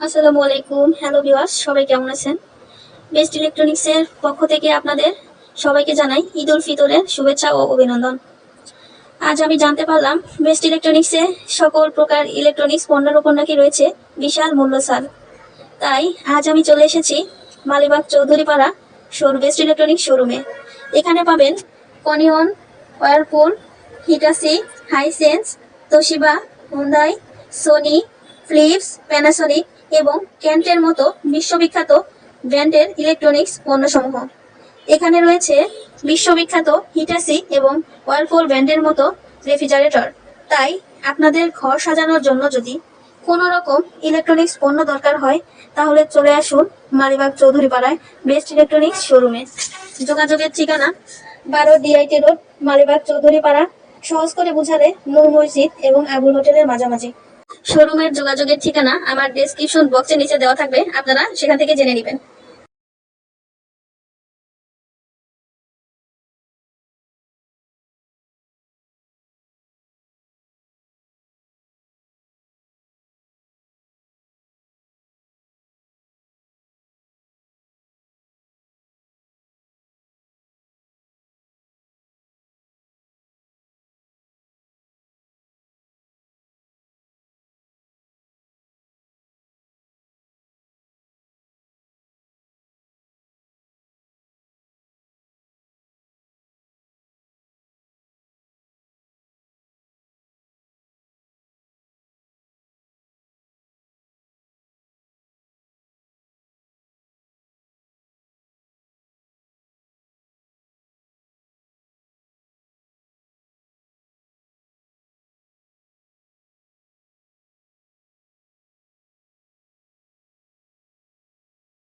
আসসালামু আলাইকুম। Hello viewers সবাই কেমন আছেন? বেস্ট ইলেকট্রনিক্সের পক্ষ থেকে আপনাদের সবাইকে জানাই ঈদ উল ফিতরের শুভেচ্ছা ও অভিনন্দন। আজ আমি জানতে পারলাম বেস্ট ইলেকট্রনিক্সে সকল প্রকার ইলেকট্রনিক্স পণ্যের উপর নাকি রয়েছে বিশাল মূল্য ছাড় তাই আজ আমি চলে এসেছি মালিবাগ চৌধুরীপাড়া শোর বেস্ট ইলেকট্রনিক্স শোরুমে এখানে পাবেন কনিয়ন Whirlpool Hitachi Hisense Toshiba Hyundai Sony Philips Panasonic এবং ক্যান্টের মতো বিশ্ববিখ্যাত ব্র্যান্ডের ইলেকট্রনিক্স পণ্যসমূহ। এখানে রয়েছে বিশ্ববিখ্যাত হিটাসি এবং ওয়ারপুল ব্র্যান্ডের মতো রেফ্রিজারেটর। তাই আপনাদের ঘর সাজানোর জন্য যদি কোনো রকম ইলেকট্রনিক্স পণ্য দরকার হয়, তাহলে চলে আসুন মালিবাগ চৌধুরীপাড়ায় বেস্ট ইলেকট্রনিক্স শোরুমে। যোগাযোগের ঠিকানা বারো ডিআইটি রোড মালিবাগ চৌধুরীপাড়া। সহজ করে বুঝালে নূর মসজিদ এবং আবুল হোটেলের মাঝামাঝি। শোরুমের যোগাযোগের ঠিকানা আমার ডেসক্রিপশন বক্সের নিচে দেওয়া থাকবে। আপনারা সেখান থেকে জেনে নেবেন।